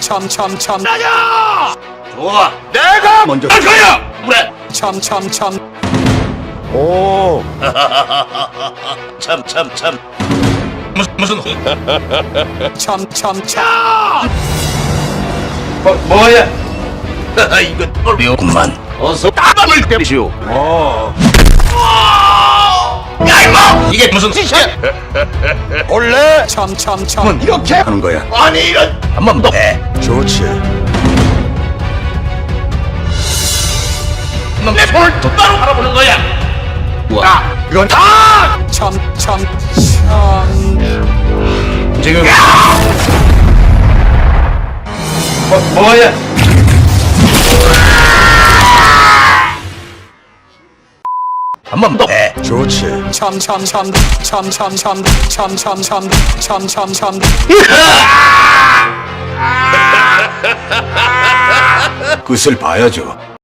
참참참 나야! 좋아. 내가 먼저. 할 거야! 그래! 참참참 오. 참, 참, 참. 무슨, 무슨, 참참참 뭐, 뭐야? 이거 어려구만. 어서 땀을 때리시오. 어. 야, 이모! 이게 무슨 짓이야? 참참참 이렇게 하는 거야. 아니, 이런. 한 번 더 해. 좋지. 내 손을 똑바로 바라보는 거야. 와, 이건 다! 참참참 지금. 뭐, 뭐야? 한번더 해. 좋지. 참참참 참참참 참참참 참참참 끝을 봐야죠.